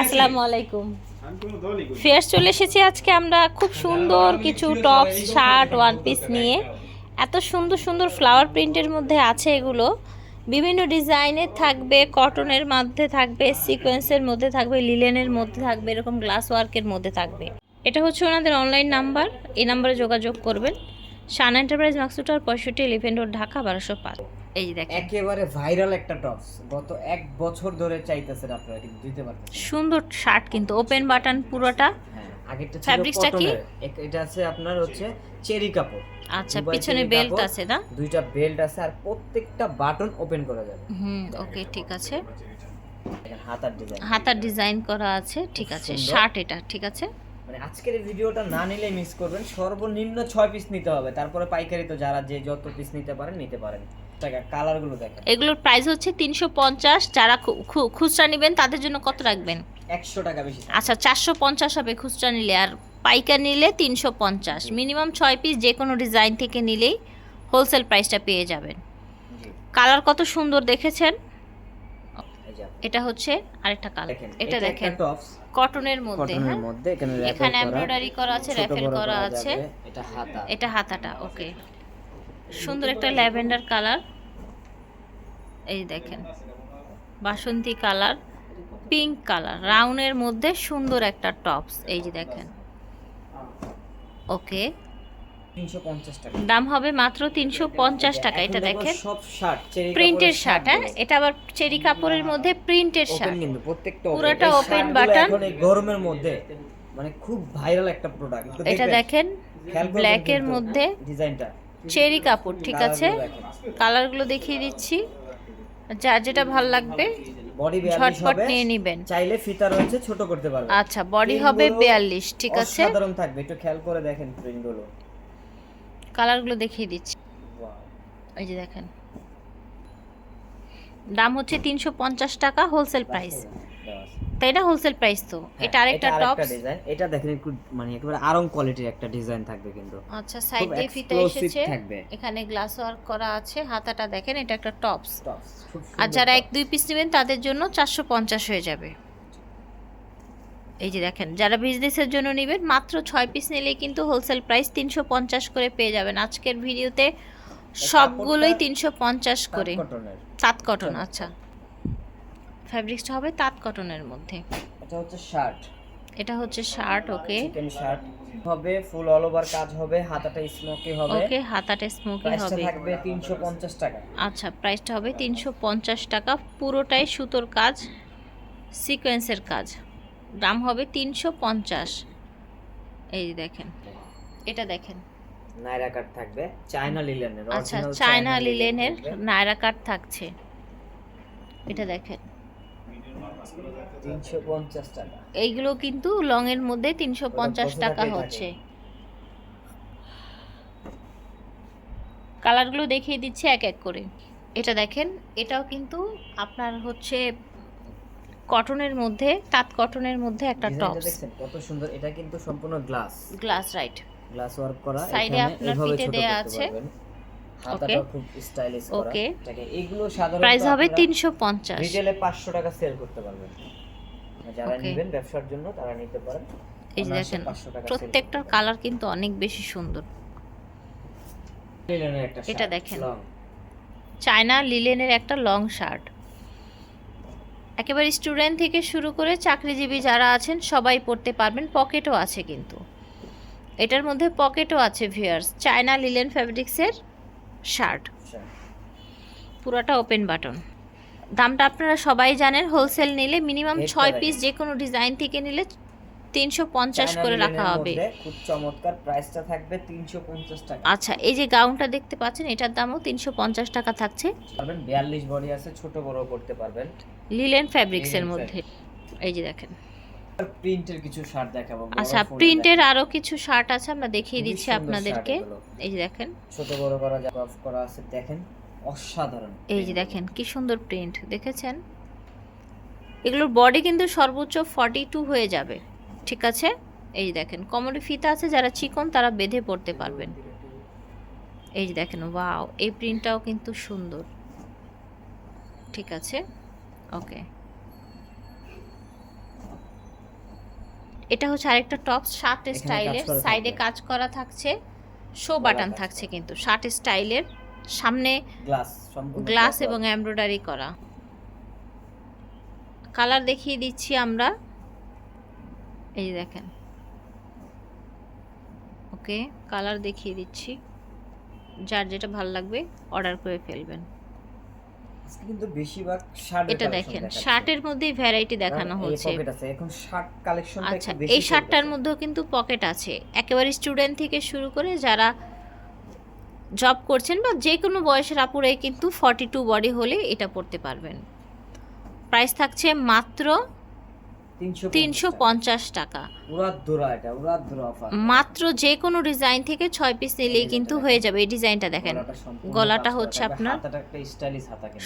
আসসালামু। আলাইকুম। ফেয়ার চলে এসেছি আজকে আমরা খুব সুন্দর কিছু টপস শার্ট ওয়ান পিস নিয়ে। এত সুন্দর সুন্দর ফ্লাওয়ার প্রিন্টের মধ্যে আছে এগুলো। বিভিন্ন ডিজাইনের থাকবে কটনের মধ্যে থাকবে সিকোয়েন্সের মধ্যে থাকবে লিলেনের মধ্যে থাকবে এরকম গ্লাস ওয়ার্কের মধ্যে থাকবে। এটা হচ্ছে ওনাদের অনলাইন নাম্বার এই নাম্বারে যোগাযোগ করবেন। শান এন্টারপ্রাইজ মাকসুটার পঁয়ষট্টি ইলেভেন রোড ঢাকা বারোশো পাঁচ। এই দেখেন। একেবারে ভাইরাল একটা টপস। গত এক বছর ধরে চাইতেছেন আপনারা কিন্তু দিতে পারতেন সুন্দর শার্ট কিন্তু ওপেন বাটন পুরোটা। হ্যাঁ আগেরটা ছিল Fabrics-টা কি? এটা আছে আপনার হচ্ছে চেরি কাপড়। আচ্ছা পিছনে বেল্ট আছে না? দুইটা বেল্ট আছে আর প্রত্যেকটা বাটন ওপেন করা যাবে। হুম ওকে ঠিক আছে। হাতার ডিজাইন হাতার ডিজাইন করা আছে ঠিক আছে। শার্ট এটা ঠিক আছে। মানে আজকের এই ভিডিওটা না নিলে মিস করবেন। সর্বনিম্ন ছয় পিস নিতে হবে। তারপরে পাইকারি তো যারা যে যত পিস নিতে পারেন নিতে পারেন। টাকা কালার দেখেন। এগুলোর প্রাইস হচ্ছে তিনশো পঞ্চাশ। যারা খু- খু- খুচরা নেবেন তাদের জন্য কত রাখবেন? একশো টাকা বেশি আচ্ছা চারশো পঞ্চাশ হবে খুচরা নিলে আর পাইকার নিলে তিনশো পঞ্চাশ। মিনিমাম ছয় পিস যে কোনো ডিজাইন থেকে নিলেই হোলসেল প্রাইসটা পেয়ে যাবেন। কালার কত সুন্দর দেখেছেন? এটা হচ্ছে আরেকটা কালার এটা দেখেন কটনের মধ্যে হ্যাঁ? মধ্যে এখানে এমব্রয়ডারি করা আছে র্যাফেল করা আছে। এটা হাতা। এটা হাতাটা ওকে। সুন্দর একটা ল্যাভেন্ডার কালার। এই দেখেন বাসন্তী কালার পিঙ্ক কালার রাউন্ডের মধ্যে সুন্দর একটা টপস এই যে দেখেন। ওকে। দাম হবে মাত্র তিনশো পঞ্চাশ টাকা এটা দেখেন। প্রিন্টের শার্ট হ্যাঁ? এটা আবার চেরি কাপড়ের মধ্যে প্রিন্টের শার্ট। পুরোটা ওপেন এই গরমের মধ্যে মানে খুব ভাইরাল একটা প্রোডাক্ট এটা দেখেন ব্ল্যাকের মধ্যে। ডিজাইনটা চেরি কাপড় ঠিক আছে? কালারগুলো দেখিয়ে দিচ্ছি। যার যেটা ভালো লাগবে বডি ঝটপট নিয়ে নিবেন। চাইলে ফিতা রয়েছে ছোট করতে পারবে আচ্ছা বডি হবে প্রিন্টগুলো বিয়াল্লিশ ঠিক আছে? অসাধারণ থাকবে। একটু খেয়াল করে দেখেন প্রিন্টগুলো। কালারগুলো দেখিয়ে দিচ্ছি। এই যে দেখেন। দাম হচ্ছে তিনশো পঞ্চাশ টাকা হোলসেল প্রাইস। তাই না হোলসেল প্রাইস তো? হ্যাঁ, এটা আরেকটা টপস ডিজাইন এটা দেখেন একটু মানে একেবারে আরং কোয়ালিটির একটা ডিজাইন থাকবে কিন্তু। আচ্ছা সাইড দিয়ে ফিতা এসেছে। এখানে গ্লাস ওয়ার্ক করা আছে হাতাটা দেখেন এটা একটা টপস আর যারা এক দুই পিস নেবেন তাদের জন্য চারশো পঞ্চাশ হয়ে যাবে। এই যে দেখেন যারা বিজনেসের জন্য নেবেন মাত্র ছয় পিস নিলেই কিন্তু হোলসেল প্রাইস তিনশো পঞ্চাশ করে পেয়ে যাবেন। আজকের ভিডিওতে সবগুলোই তিনশো পঞ্চাশ করে। তাঁত কটন আচ্ছা। ফ্যাব্রিক্সটা হবে তাঁত কটনের মধ্যে। এটা হচ্ছে শার্ট। এটা হচ্ছে শার্ট ওকে। Chicken shirt. হবে ফুল অল ওভার কাজ হবে হাতাটা স্মোকি হবে। ওকে হাতাটা স্মোকি হবে। থাকবে 350 টাকা। আচ্ছা প্রাইসটা হবে তিনশো পঞ্চাশ টাকা। পুরোটাই সুতোর কাজ সিকোয়েন্সের কাজ। দাম হবে তিনশো পঞ্চাশ। এই যে দেখেন এটা দেখেন। নাইরা কাট থাকবে চায়না লিলেনের আচ্ছা চায়না লিলেনের। নায়রা কাট থাকছে। এটা দেখেন। 350 এইগুলো কিন্তু লং এর মধ্যে তিনশো পঞ্চাশ টাকা হচ্ছে। কালারগুলো দেখিয়ে দিচ্ছে এক এক করে। এটা দেখেন এটাও কিন্তু আপনার হচ্ছে কটনের মধ্যে তাঁত কটনের মধ্যে একটা টপ কত সুন্দর। এটা কিন্তু সম্পূর্ণ glass. Glass right. Glass work করা এখানে আপনার ফিতে দেয়া আছে। হাতাটা খুব স্টাইলিশ করা. এটাকে এগুলো সাধারণত প্রাইস হবে আপনারা তিনশো পঞ্চাশ। রিটেলে 500 টাকা সেল করতে পারবেন। যারা নেবেন ব্যবসার জন্য তারা নিতে পারেন। এই যে দেখেন 500 টাকা sell প্রত্যেকটার কালার কিন্তু অনেক বেশি সুন্দর। এটা দেখেন। চায়না লিলেনের একটা লং শার্ট একেবারে স্টুডেন্ট থেকে শুরু করে চাকরিজীবী যারা আছেন সবাই পড়তে পারবেন। পকেটও আছে কিন্তু। এটার মধ্যে পকেটও আছে ভিয়ার্স চায়না লিলেন ফ্যাব্রিক্সের শার্ট। পুরোটা ওপেন বাটন দামটা আপনারা সবাই জানেন হোলসেল নিলে মিনিমাম ছয় পিস। যে কোনো ডিজাইন থেকে নিলে তিনশো পঞ্চাশ করে রাখা হবে। খুব চমৎকার প্রাইসটা থাকবে 350 টাকা। আচ্ছা এই যে গাউনটা দেখতে পাচ্ছেন এটার দামও তিনশো পঞ্চাশ টাকা থাকছে। পারবেন 42 বডি আছে ছোট বড় করতে পারবেন। লিলেন ফ্যাব্রিক্সের মধ্যে। এই যে দেখেন। প্রিন্টের কিছু শার্ট দেখাবো আচ্ছা প্রিন্টের আরও কিছু শার্ট আছে আমরা দেখিয়ে দিচ্ছি আপনাদেরকে। এই যে দেখেন। ছোট বড় করা অফ করা আছে দেখেন অসাধারণ এই যে দেখেন কি সুন্দর প্রিন্ট দেখেছেন? এগুলোর বডি কিন্তু সর্বোচ্চ ফর্টি টু হয়ে যাবে ঠিক আছে? এই যে দেখেন কমোডি ফিতা আছে যারা চিকন তারা বেঁধে পড়তে পারবেন। এই যে দেখেন ওয়াও এই প্রিন্টটাও কিন্তু সুন্দর। ঠিক আছে? ওকে এটা হচ্ছে আরেকটা টপ শার্ট স্টাইলের সাইডে কাজ করা থাকছে শো বাটন থাকছে কিন্তু শার্ট স্টাইলের সামনে গ্লাস গ্লাস এবং এমব্রয়ডারি করা। কালার দেখিয়ে দিচ্ছি আমরা। এই দেখেন। ওকে কালার দেখিয়ে দিচ্ছি। যার যেটা ভালো লাগবে অর্ডার করে ফেলবেন। কিন্তু বেশিরভাগ শার্ট এটা দেখেন শার্টের মধ্যেই ভ্যারাইটি দেখানো হচ্ছে। পকেট আছে। এখন শার্ট কালেকশন আচ্ছা এই শার্টটার মধ্যেও কিন্তু পকেট আছে। একেবারে স্টুডেন্ট থেকে শুরু করে যারা জব করছেন বা যে কোনো বয়সের আপুরাই কিন্তু ফর্টি টু বডি হলে এটা পড়তে পারবেন। প্রাইস থাকছে মাত্র 350 তিনশো পঞ্চাশ টাকা। মাত্র যে কোনো ডিজাইন থেকে ছয় পিস নিলেই কিন্তু হয়ে যাবে। এই ডিজাইনটা দেখেন। গলাটা হচ্ছে আপনার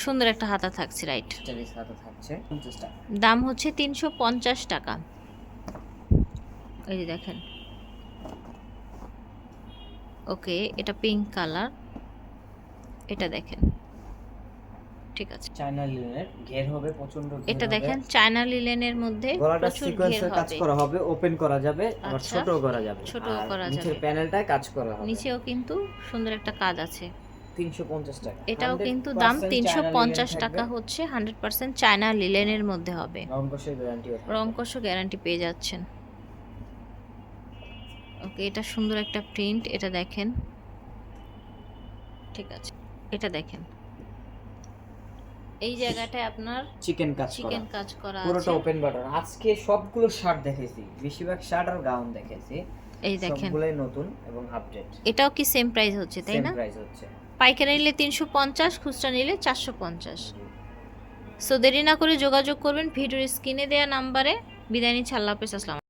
সুন্দর একটা হাতা থাকছে রাইট থাকছে দাম হচ্ছে তিনশো পঞ্চাশ টাকা। এই যে দেখেন। ওকে এটা পিঙ্ক কালার এটা দেখেন। ঠিক আছে। চায়না লিনেনের ঘের হবে প্রচণ্ড এটা দেখেন চায়না লিলেনের মধ্যে গলাটা সিকোয়েন্সের কাজ করা হবে ওপেন করা যাবে আবার আচ্ছা। ছোটও করা যাবে। আর করা নিচের প্যানেলটায় কাজ করা হবে। নিচেও কিন্তু সুন্দর একটা কাজ আছে। 350 টাকা। এটাও কিন্তু দাম চায়না তিনশো লিনেন পঞ্চাশ থাকবে। টাকা হচ্ছে হান্ড্রেড পার্সেন্ট চায়না লিলেনের মধ্যে হবে। রং কষের গ্যারান্টিও রংকশ গ্যারান্টি পেয়ে যাচ্ছেন। ওকে এটা সুন্দর একটা প্রিন্ট এটা দেখেন। ঠিক আছে এটা দেখেন। এই জায়গাটায় আপনার চিকেন কাজ চিকেন কাজ করা পুরোটা আছে। ওপেন বাটন আজকে সবগুলো শার্ট দেখেছি। বেশিরভাগ শার্ট আর গাউন দেখেছি। এই দেখেন। সবগুলোই নতুন এবং আপডেট এটাও কি সেম প্রাইস হচ্ছে তাই সেম না? প্রাইস হচ্ছে। পাইকারি নিলে তিনশো পঞ্চাশ খুচরা নিলে চারশো পঞ্চাশ। সো দেরি না করে যোগাযোগ করবেন ভিডিওর স্ক্রিনে দেওয়া নাম্বারে। বিদায় নিচ্ছি আল্লাহ হাফেজ আসসালাম